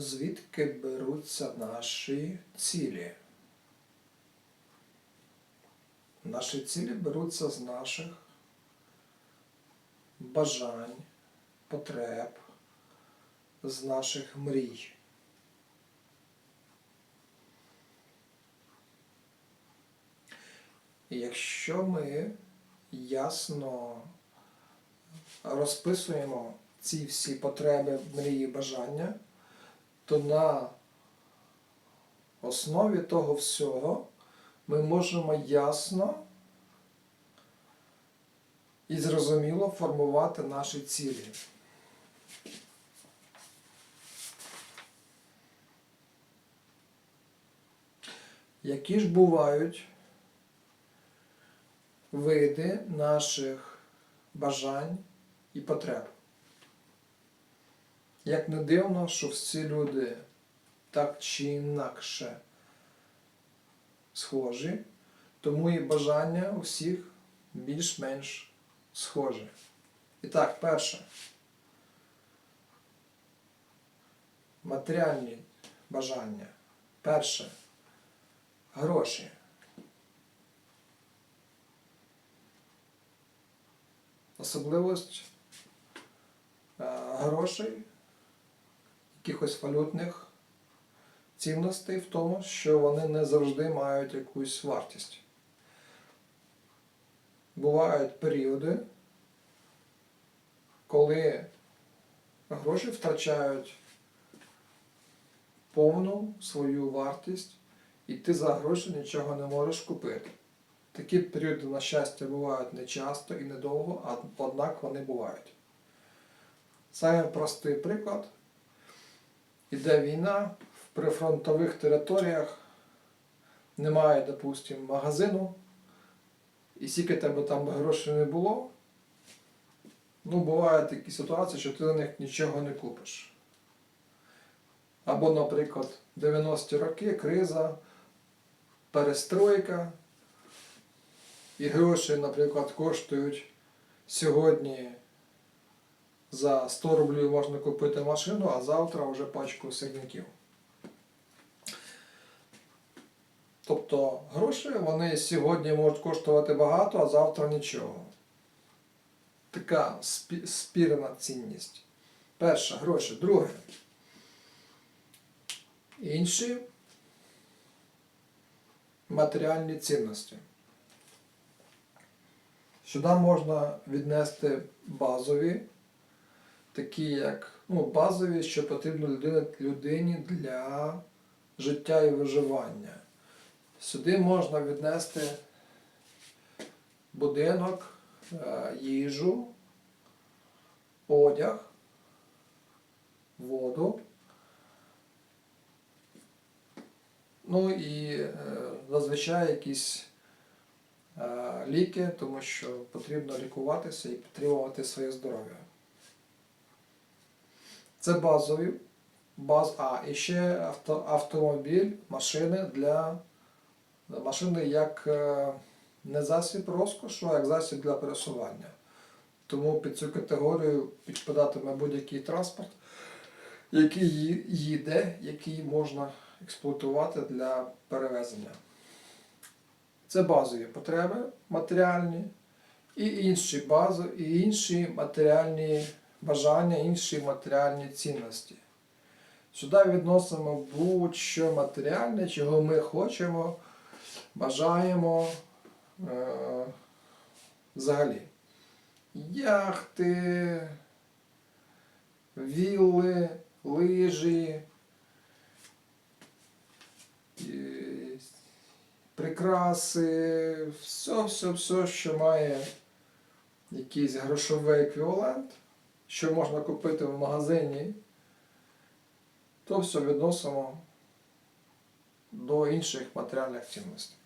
Звідки беруться наші цілі? Наші цілі беруться з наших бажань, потреб, з наших мрій. Якщо ми ясно розписуємо ці всі потреби, мрії, бажання, то на основі того всього ми можемо ясно і зрозуміло формувати наші цілі. Які ж бувають види наших бажань і потреб? Як не дивно, що всі люди так чи інакше схожі, тому і бажання у всіх більш-менш схожі. І так, перше. Матеріальні бажання. Перше. Гроші. Особливість е, грошей, якихось валютних цінностей в тому, що вони не завжди мають якусь вартість. Бувають періоди, коли гроші втрачають повну свою вартість, і ти за гроші нічого не можеш купити. Такі періоди, на щастя, бувають не часто і недовго, а однак вони бувають. Саме простий приклад. Іде війна, в прифронтових територіях немає, допустимо, магазину, і скільки тебе там грошей не було, ну, бувають такі ситуації, що ти на них нічого не купиш. Або, наприклад, 90-ті роки, криза, перестройка, і гроші, наприклад, коштують сьогодні за 100 рублів можна купити машину, а завтра вже пачку сирників. Тобто гроші вони сьогодні можуть коштувати багато, а завтра нічого. Така спірна цінність. Перше гроші. Друге. Інші матеріальні цінності. Сюди можна віднести базові, такі як ну, базові, що потрібно людині, для життя і виживання. Сюди можна віднести будинок, е, їжу, одяг, воду. Ну і е, зазвичай якісь е, ліки, тому що потрібно лікуватися і підтримувати своє здоров'я. Це базові. Баз, а, і ще авто, автомобіль, машини для машини як е, не засіб розкошу, а як засіб для пересування. Тому під цю категорію підпадатиме будь-який транспорт, який їде, який можна експлуатувати для перевезення. Це базові потреби матеріальні і інші бази, і інші матеріальні бажання, інші матеріальні цінності. Сюди відносимо будь-що матеріальне, чого ми хочемо, бажаємо е, взагалі. Яхти, вілли, лижі, прикраси, все, все, все, що має якийсь грошовий еквівалент, що можна купити в магазині, то все відносимо до інших матеріальних цінностей.